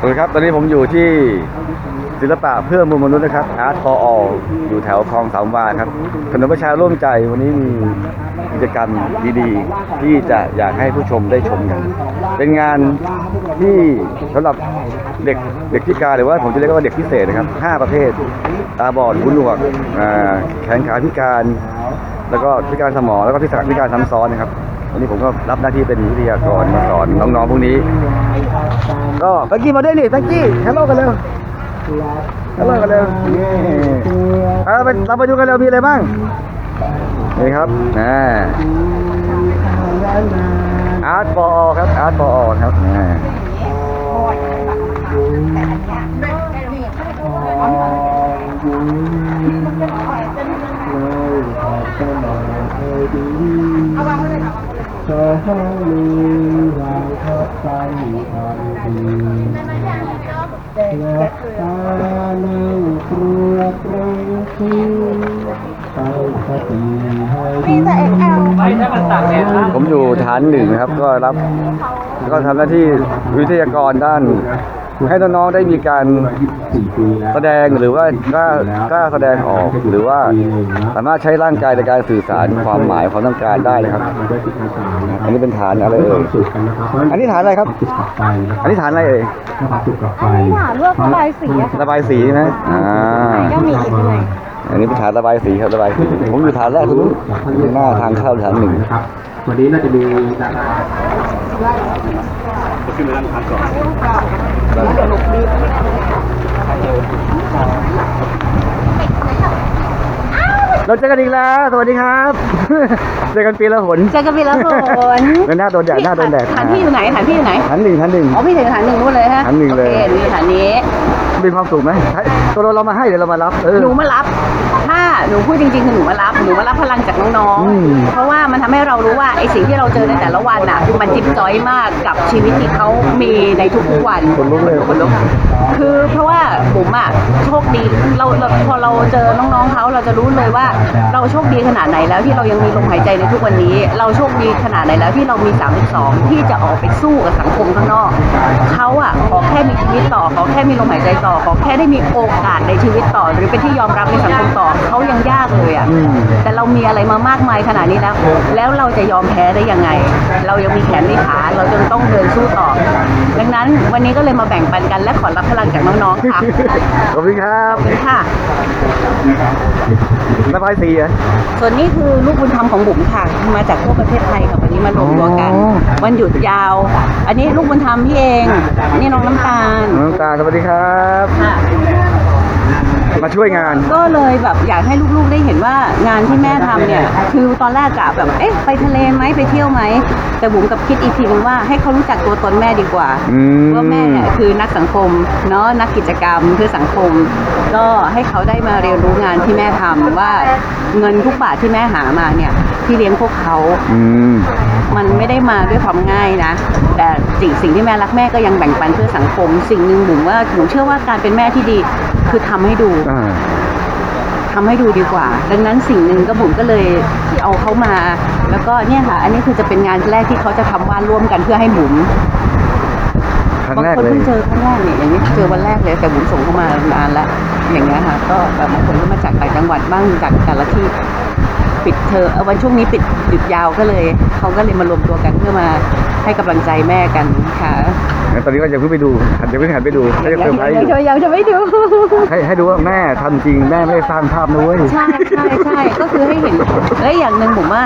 สวัสดีครับตอนนี้ผมอยู่ที่ศิลปะเพื่อมวลมนุษย์นะครับ Art for All อยู่แถวคลองสามวาครับถนนประชาร่วมใจวันนี้มีกิจกรรมดีๆ ที่จะอยากให้ผู้ชมได้ชมกัน เป็นงานที่สำหรับเด็กเด็กพิการหรือว่าผมจะเรียกว่าเด็กพิเศษนะครับ 5 ประเภท ตาบอดหูหนวกแขนขาพิการ แล้วก็พิการสมองแล้วก็พิการพิการซ้ำซ้อนนะครับวันนี้ผมก็รับหน้าที่เป็นวิทยากรมาสอนน้องๆพวกนี้ ก็ตะกี้มาด้วยนี่ตะกี้ฮัลโหลกันเร็วฮัลโหลกันเร็วนี่เอาไปเราไปดูกันเร็วมีอะไรบ้างนี่ครับอ่าอาร์ตฟอร์ครับอาร์ตฟอร์ครับอ่า สหังมีวังทัพสันทันทีลักษานังครัวตรีทีตั้งสติให้ดีผมอยู่ฐานหนึ่งครับก็รับ ก็ทำหน้าที่วิทยากรด้าน ให้น้องๆได้มีการแสดงหรือว่ากล้ากล้าแสดงออกหรือว่าสามารถใช้ร่างกายในการสื่อสารความหมายความต้องการได้นะครับ อันนี้เป็นฐานอะไรเอ่ยอันนี้ฐานอะไรครับ อันนี้ฐานอะไรเอ่ยค่ะเลือกระบายสีอะค่ะระบายสีนะอ่าก็มีอีกหน่อยอันนี้เป็นฐานระบายสีครับระบายสีผมอยู่ฐานแรกตรงนู้นหน้าทางเข้าฐานหนึ่งครับวันนี้น่าจะมี ดาราเราเจอกันอีกแล้ว สวัสดีครับ เจอกันปีละหนเจอกันไปแล้วฝนแล้วหน้าโดนแดดหน้าโดนแดดฐานที่อยู่ไหนฐานที่อยู่ไหนฐานหนึ่งฐานหนึ่งอ๋อพี่ถึงฐานหนึ่งนู่นเลยฮะฐานหนึ่งเลยโอเคหนูอยู่ฐานนี้มีความสุขไหมตัวเราเรามาให้เดี๋ยวเรามารับเออหนูมารับถ้า หนูพูดจริงๆคือหนูมารับหนูมารับพลังจากน้องอืม ๆ เพราะว่ามันทำให้เรารู้ว่าไอสิ่งที่เราเจอในแต่ละวันน่ะมันจิ๊บจ้อยมากกับชีวิตที่เขามีในทุกๆวันคนลุกเลย คนลุกคือเพราะว่าบุ๋มอะโชคดีเราเราพอเราเจอน้องๆเขาเราจะรู้เลยว่าเราโชคดีขนาดไหนแล้วที่เรายังมีลมหายใจในทุกวันนี้ เราโชคดีขนาดไหนแล้วที่เรามี 32 ที่จะออกไปสู้กับสังคมข้างนอกเขาอะขอแค่มีชีวิตต่อขอแค่มีลมหายใจต่อขอแค่ได้มีโอกาสในชีวิตต่อ หรือเป็นที่ยอมรับในสังคมต่อเขายังยากเลยอะอืมแต่เรามีอะไรมามากมายขนาดนี้แล้ว แล้วเราจะยอมแพ้ได้ยังไง เรายังมีแขนมีขาเราจึงต้องเดินสู้ต่อ ดังนั้นวันนี้ก็เลยมาแบ่งปันกันและขอรับพลังจากน้องๆค่ะขอบคุณครับขอบคุณค่ะระบายสีเหรอส่วนนี้คือลูกบุญธรรมของบุ๋มค่ะ มาจากทั่วประเทศไทยค่ะวันนี้มารวมตัวกันอ๋อวันหยุดยาว อันนี้ลูกบุญธรรมพี่เองอันนี้น้องน้ำตาลน้องตาสวัสดีครับค่ะ มาช่วยงาน ก็เลยแบบอยากให้ลูกๆได้เห็นว่างานที่แม่ทำเนี่ย คือตอนแรกกะแบบเอ๊ะไปทะเลไหมไปเที่ยวไหม แต่บุ๋มกับคิดอีกทีนึงว่าให้เขารู้จักตัวตนแม่ดีกว่าอืม ว่าแม่เนี่ยคือนักสังคมเนาะนักกิจกรรมเพื่อสังคม ก็ให้เขาได้มาเรียนรู้งานที่แม่ทำว่าเงินทุกบาทที่แม่หามาเนี่ยที่เลี้ยงพวกเขา อืม มันไม่ได้มาด้วยความง่ายนะ แต่สิ่งสิ่งที่แม่รักแม่ก็ยังแบ่งปันเพื่อสังคม สิ่งหนึ่งบุ๋มว่าบุ๋มเชื่อว่าการเป็นแม่ที่ดี คือทำให้ดูอ่าทำให้ดูดีกว่า ดังนั้นสิ่งหนึ่งก็บุ๋มก็เลยเอาเขามา แล้วก็เนี่ยค่ะ อันนี้คือจะเป็นงานแรกที่เขาจะทำวาดร่วมกันเพื่อให้บุ๋มครั้งบางแรกคนเลยเพิ่งเจอครั้งแรกเนี่ยอย่างนี้เจอวันแรกเลยแต่บุ๋มส่งเข้ามานานแล้วอย่างเงี้ยค่ะ ก็แบบบางคนก็มาจากต่างจังหวัดบ้างจากแต่ละที่ ปิดเทอมเอ่อวันช่วงนี้ปิดหยุดยาวก็เลยเขาก็เลยมารวมตัวกันเพื่อมาให้กำลังใจแม่กันค่ะงั้นตอนนี้ก็อย่าเพิ่งไปดูหันอย่าเพิ่งหันไปดูให้เซอร์ไพรส์อยู่ยังยังจะไม่ดูให้ให้ดูว่าแม่ทำจริงแม่ไม่ได้สร้างภาพนะเว้ยใช่ใช่ใช่ก็คือให้เห็นและอย่างหนึ่งผมว่า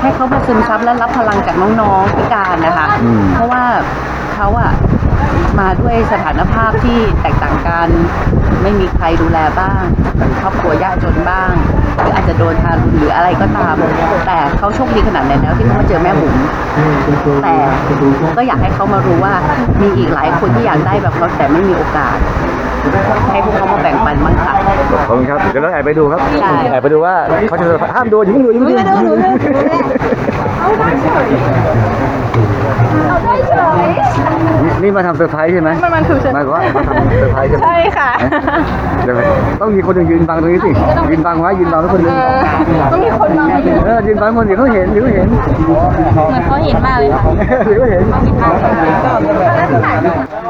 ให้เขามาซึมซับและรับพลังจากน้องๆพิการนะคะอืมเพราะว่าเขาอะมาด้วยสถานภาพที่แตกต่างกัน ไม่มีใครดูแลบ้างเป็นครอบครัวยากจนบ้างห รืออาจจะโดนทารุณหรืออะไรก็ตาม แต่เขาโชคดีขนาดไหนแล้วที่เขามาเจอแม่บุ๋มแต่ก็อยากให้เขามารู้ว่ามีอีกหลายคนที่อยากได้แบบเขาแต่ไม่มีโอกาสให้พวกเขามาแบ่งปันบ้างค่ะขอบคุณครับ เดี๋ยวเราแอบไปดูครับใช่แอบไปดูว่าเขาจะเซอร์ไพรส์ห้ามดูอย่าเพิ่งดูอย่าเพิ่งดูดูดูดูดูนี่นี่มาทำเซอร์ไพรส์ใช่ไหมมันมันคือเซอร์หมายความว่ามาทำเซอร์ไพรส์ใช่ไหมใช่ค่ะเดี๋ยวต้องมีคนหนึ่งยืนบังตรงนี้สิยืนบังไว้ยืนบังแล้วคนหนึงต้องมีคนมองมาอยู่เออยืนฟังคนเดี๋ยวเขาเห็นเดี๋ยวเขาเห็นเหมือนเขาเห็นมากเลยค่ะเดี๋ยวเขาเห็น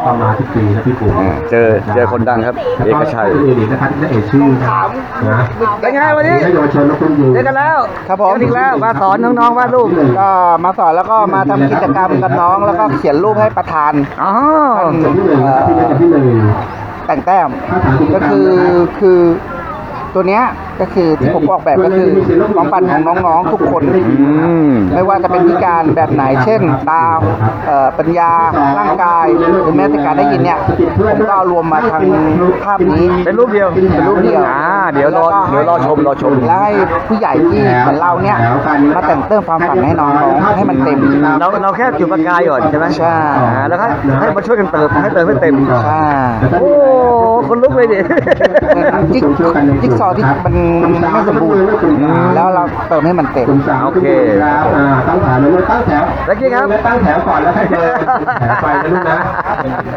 ประมาณทุกปีนะพี่ปู่อ่าเจอเจอคนดังครับ เอกชัยเอรินะครับที่ได้เอ่ยชื่อนะครับนะเป็นไงวันนี้ให้เยาวชนและคนอยู่เจอกันแล้วครับผมเจอกันอีกแล้วมาสอนน้องๆวาดรูปก็มาสอนแล้วก็มาทำกิจกรรมกับน้องแล้วก็เขียนรูปให้ประธานอ๋อจุดที่หนึ่งนะครับพี่เล็กจุดที่หนึ่งแต่งแต้มก็คือคือตัวเนี้ยก็คือที่ผมออกแบบก็คือความฝันของน้องๆทุกคนอืมไม่ว่าจะเป็นพิการแบบไหน เช่น ตาเอ่อปัญญาร่างกายหรือแม้แต่การได้ยินเนี่ยผมก็เอารวมมาทางภาพนี้เป็นรูปเดียวเป็นรูปเดียวอ่าเดี๋ยวรอเดี๋ยวรอชมรอชมแล้วให้ผู้ใหญ่ที่เหมือนเราเนี่ยมาแต่งเติมความฝันให้น้องๆให้มันเต็มเราเราแค่จุดประกายก่อนใช่ไหมใช่อ่าแล้วให้ให้มาช่วยกันเติมให้เติมให้เต็มใช่โอ้คนลุกเลยดิจิ๊กจิ๊กซอว์ที่มันไม่สมบูรณ์แล้วเราเติมให้มันเต็มกลุ่มสามโอเคครับอ่าตั้งแถวเลยลูกตั้งแถวตะกี้ครับตั้งแถวก่อนแล้วค่อยเดินแถวไปนะลูกนะ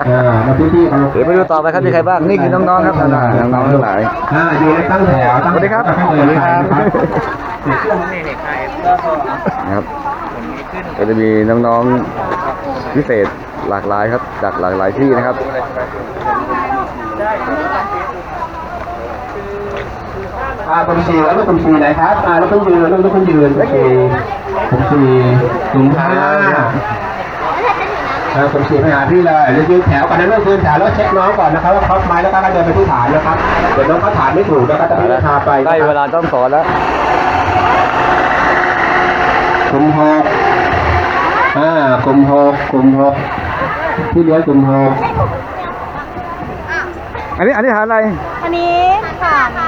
อ่ามาพื้นที่เขาเดี๋ยวไปดูต่อไปครับมีใครบ้างนี่คือน้องๆครับอ่าน้องๆทั้งหลายอ่าอยู่ในตั้งแถวตั้งสวัสดีครับสวัสดีครับนะครับก็จะมีน้องๆพิเศษหลากหลายครับจากหลากหลายที่นะครับ อ่ากลุ่มสี่แล้วก็กลุ่มสี่ไหนครับอ่าแล้วต้องยืนแล้วต้องยืนโอเคกลุ่มสี่กลุ่มห้าอ่ากลุ่มสี่ไปหาพี่เลยแล้วยืนแถวก่อนนะลูกยืนแถวแล้วเช็คน้องก่อนนะครับว่าครบไหมแล้วก็เดินไปที่ฐานนะครับ เดี๋ยวน้องเขาฐานไม่ถูกนะครับจะไม่ได้พาไปได้เวลาต้องสอนแล้วกลุ่มหกอ่ากลุ่มหกกลุ่มหกพี่เลี้ยงกลุ่มหกอันนี้อันนี้หาอะไร อันนี้ค่ะเ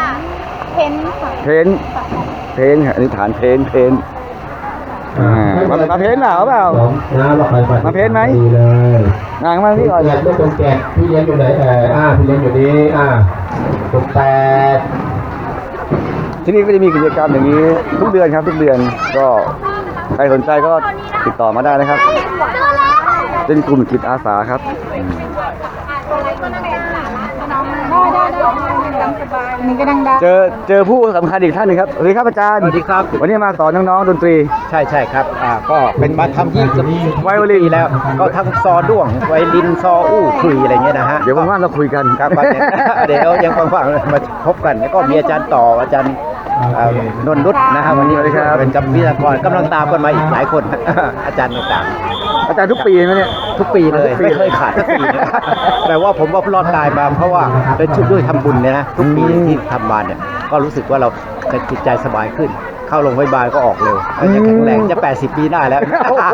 พ้นท์ค่ะเพนเพนอันนี้ฐานเพนเพนอ่ามามาเพนเหรอเปล่านะเราเคยไปมาเพ้นไหม ดีเลยงานมานี่ก่อนแกะลูกคนแกะพี่เลี้ยงอยู่ไหนเอออ่าพี่เลี้ยงอยู่นี่อ่ากลุ่มแปดที่นี่ก็จะมีกิจกรรมอย่างนี้ทุกเดือนครับ ทุกเดือนก็ใครสนใจก็ติดต่อมาได้นะครับเป็นกลุ่มจิตอาสาครับอืมได้ได้ได้ นี่ก็ดังได้เจอเจอผู้สำคัญอีกท่านหนึ่งครับสวัสดีครับอาจารย์สวัสดีครับ วันนี้มาสอนน้องๆดนตรี ใช่ใช่ครับอ่าก็เป็นมาทำยี่สิบไวโอลินปีแล้ว ก็ทั้งซอด้วงไวโอลินซออู้คลุยอะไรเงี้ยนะฮะเดี๋ยวว่างๆเราคุยกันครับก็เดี๋ยวเดี๋ยวยังฟังๆมาพบกันแล้วก็มีอาจารย์ต่ออาจารย์อ่า นนท์นุชนะฮะวันนี้สวัสดีครับเป็นกับวิทยากรกำลังตามกันมาอีกหลายคน อาจารย์ต่างอาจารย์ทุกปีไหมเนี่ยๆทุกปีเลยทุกปีไม่เคยขาดสักปีนะแต่ว่าผมว่ารอดตายมาเพราะว่าได้ชุดด้วยทำบุญเนี่ยนะทุกปีที่ทำมาเนี่ยก็รู้สึกว่าเราจิตใจสบายขึ้นเข้าโรงพยาบาลก็ออกเร็วแล้วจะแข็งแรงจะ 80 ปีได้แล้วโอ้โห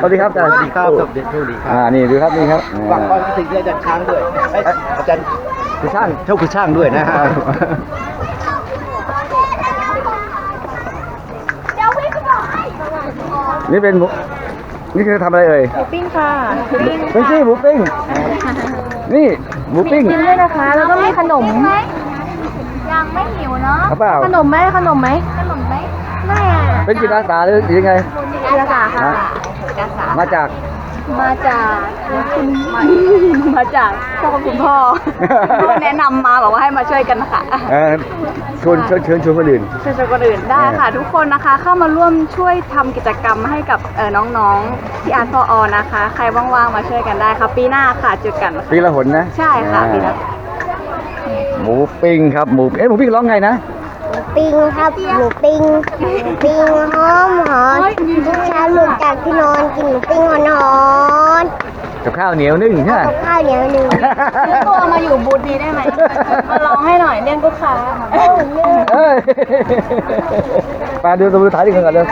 สวัสดีครับอาจารย์สวัสดีครับสวัสดีครับสวัสดีครับอ่านี่ดูครับนี่ครับฝากความคิดถึงอาจารย์ช้างด้วยเอ้ยอาจารย์คือช่างเจ้าคือช่างด้วยนะฮะ นี่เป็นหมูนี่คือทำอะไรเอ่ยหมูปิ้งค่ะปิ้งเป็นซี่หมูปิ้ง นี่หมูปิ้งกินด้วยนะคะ แล้วก็มีขนม ยังไม่หิวเนาะเอาเปล่าขนมไหมขนมไหมขนมไหมไม่อะเป็นจิตอาสาหรือยังไงจิตอาสาค่ะ มาจาก มาจากคุณมาจากพ่อกับคุณพ่อแนะนำมาบอกว่าให้มาช่วยกันนะคะเอ่อชวนเชิญเชิญชวนคนอื่น ช่วยช่วยคนอื่นได้ค่ะ ทุกคนนะคะเข้ามาร่วมช่วยทำกิจกรรมให้กับเอ่อน้องๆที่อาร์ตออนะคะ ใครว่างๆมาช่วยกันได้ค่ะ ปีหน้าค่ะเจอกันค่ะ ปีละหนนะใช่ค่ะปีละหมูปิ้งครับหมูเอ๊ะหมูปิ้งร้องไงนะ ปิงครับหมูปิงปิงหอมหอมเช้าลุกจากที่นอนกินหมูปิ้งหอนหอนกับข้าวเหนียวนึ่งใช่ไหมกับข้าวเหนียวหนึ่งซื้อตัวมาอยู่บูธนี้ได้ไหมมาลองให้หน่อยเรียกลูกค้าเอ้ยมาดูดูถ่ายดีกันก่อนเลย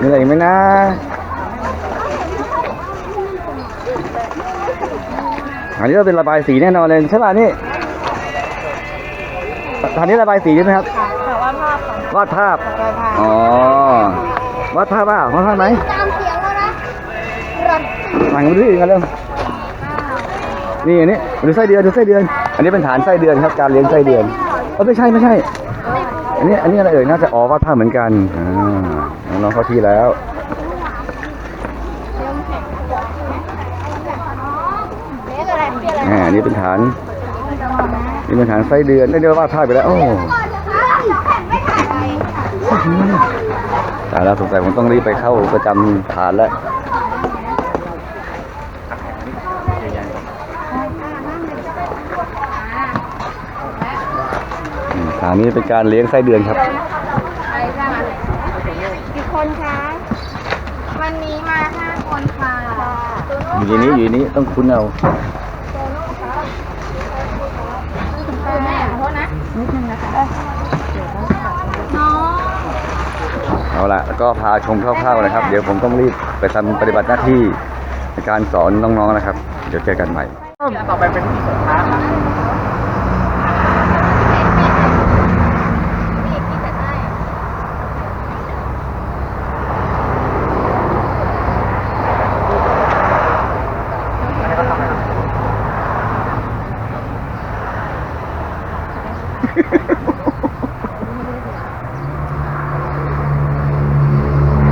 มีอะไรอีกไหมนะอันนี้ก็เป็นระบายสีแน่นอนเลยใช่ป่ะนี่ ทางนี้ระบายสีใช่ไหมครับค่ะว่าภาพค่ะวาดภาพวาดภาพอ๋อ วาดภาพเปล่าวาดภาพไหมตามเสียงแล้วนะสั่งมาดูที่อื่นกันเร็วนี่อันนี้ดูไส้เดือนดูไส้เดือน อันนี้เป็นฐานไส้เดือนครับ การเลี้ยงไส้เดือนเออไม่ใช่ไม่ใช่ อันนี้อันนี้อะไรเอ่ยน่าจะอ๋อวาดภาพเหมือนกันอ่าน้องๆเข้าที่แล้วอ่านี่เป็นฐานนี่เป็นฐาน ไส้เดือนได้เดี๋ยววาดภาพไปแล้วโอ้แต่แล้วสงสัยผมต้องรีบไปเข้าประจำฐานแล้วอืมฐานนี้เป็นการเลี้ยงไส้เดือนครับกี่คนคะวันนี้มาห้าคนค่ะอยู่ในนี้อยู่ในนี้ต้องคุ้นเอา แม่ขอโทษ นะนิดนึงนะคะน้องเอาละก็พาชมคร่าวๆนะครับ เดี๋ยวผมต้องรีบไปทำปฏิบัติหน้าที่ในการสอนน้องๆนะครับ เดี๋ยวเจอกันใหม่ ต่อไปเป็นที่สงขลาครับ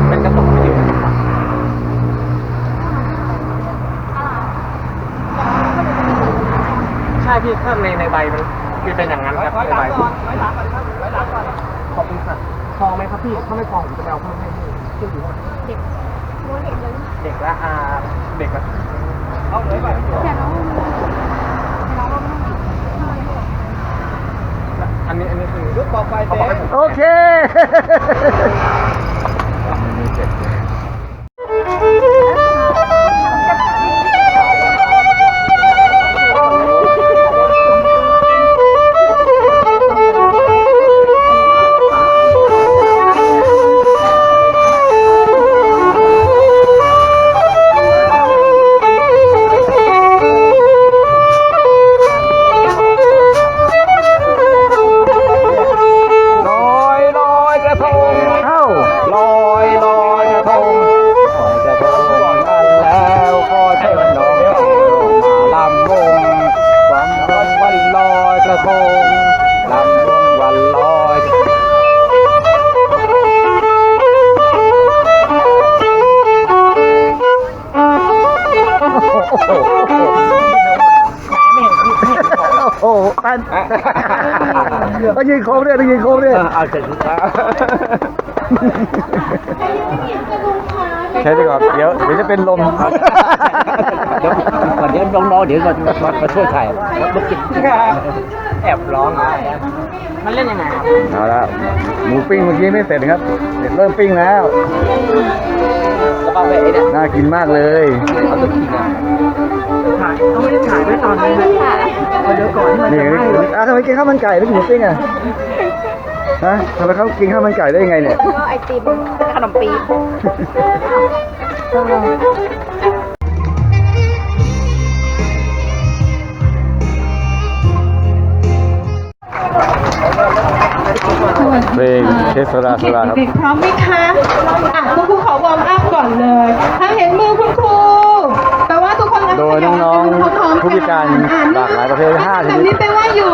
เป็นกระตุกอยู่ ใช่พี่ถ้าในในใบมันคือเป็นอย่างนั้นครับในใบขอบคุณค่ะพอไหมครับพี่ถ้าไม่พอผมจะไปเอาเพิ่มให้พี่ชื่ออยู่เด็กเด็กละอ่าเด็กละ ระทงลำวงวันลอยโอ้โหตันต้องยืนโค้งด้วยต้องยืนโค้งด้วยเอาเสร็จแล้ว ใช้ไปก่อนเดี๋ยวเดี๋ยวจะเป็นลมเดี๋ยวก่อนเดี๋ยวน้องๆเดี๋ยวมามามาช่วยถ่ายมากินแอบร้องมันเล่นยังไงครับเอาละหมูปิ้งเมื่อกี้ไม่เสร็จครับเดี๋ยวเริ่มปิ้งแล้วแล้วก็ไปไอ้เนี่ยน่ากินมากเลยเอาตัวขิงอะถ่ายเขาไม่ได้ถ่ายด้วยตอนนี้เดี๋ยวก่อนที่มันนี่จะไหม้นี่อะทำไมกินข้าวมันไก่ไม่กินหมูปิ้งอะ ฮะทำไมเขากินข้าวมันไก่ได้ยังไงเนี่ย ก็ไอติมขนมปี๊บเพลงเทสโลาโซลาครับ เด็กๆพร้อมไหมคะอะคุณครูขอวอร์มอัพก่อนเลย ถ้าเห็นมือคุณครูแปลว่าทุกคนโดยน้องๆผู้พิการหลากหลายประเภทห้าชนิดแบบนี้แปลว่าหยุ